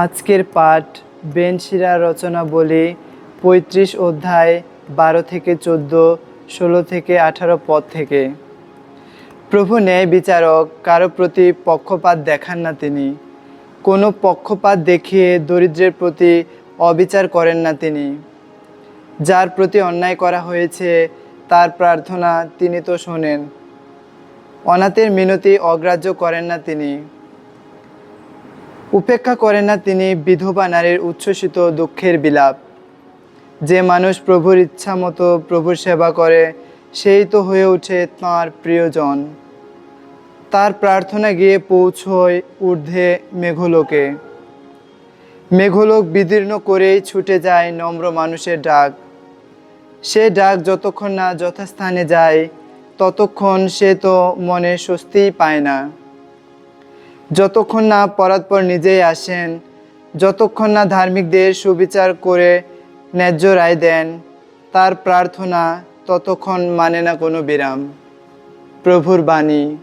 আজকের পাঠ বেনশিরা রচনা বলি পঁয়ত্রিশ অধ্যায় বারো থেকে চোদ্দ, ষোলো থেকে আঠারো পদ থেকে। প্রভু ন্যায় বিচারক, কারও প্রতি পক্ষপাত দেখান না তিনি। কোনো পক্ষপাত দেখিয়ে দরিদ্রের প্রতি অবিচার করেন না তিনি। যার প্রতি অন্যায় করা হয়েছে, তার প্রার্থনা তিনি তো শোনেন। অনাথের মিনতি অগ্রাহ্য করেন না তিনি। উপেক্ষা করেন না তিনি বিধবা নারীর উচ্ছ্বসিত দুঃখের বিলাপ। যে মানুষ প্রভুর ইচ্ছা মতো প্রভুর সেবা করে, সেই তো হয়ে ওঠে তাঁর প্রিয়জন। তার প্রার্থনা গিয়ে পৌঁছয় ঊর্ধ্বে মেঘলোকে। মেঘলোক বিদীর্ণ করেই ছুটে যায় নম্র মানুষের ডাক। সে ডাক যতক্ষণ না যথাস্থানে যায়, ততক্ষণ সে তো মনে স্বস্তিই পায় না। যতক্ষণ না পরাৎপর নিজেই আসেন, যতক্ষণ না ধার্মিকদের সুবিচার করে ন্যায্য রায় দেন, তার প্রার্থনা ততক্ষণ মানে না কোনো বিরাম। প্রভুর বাণী।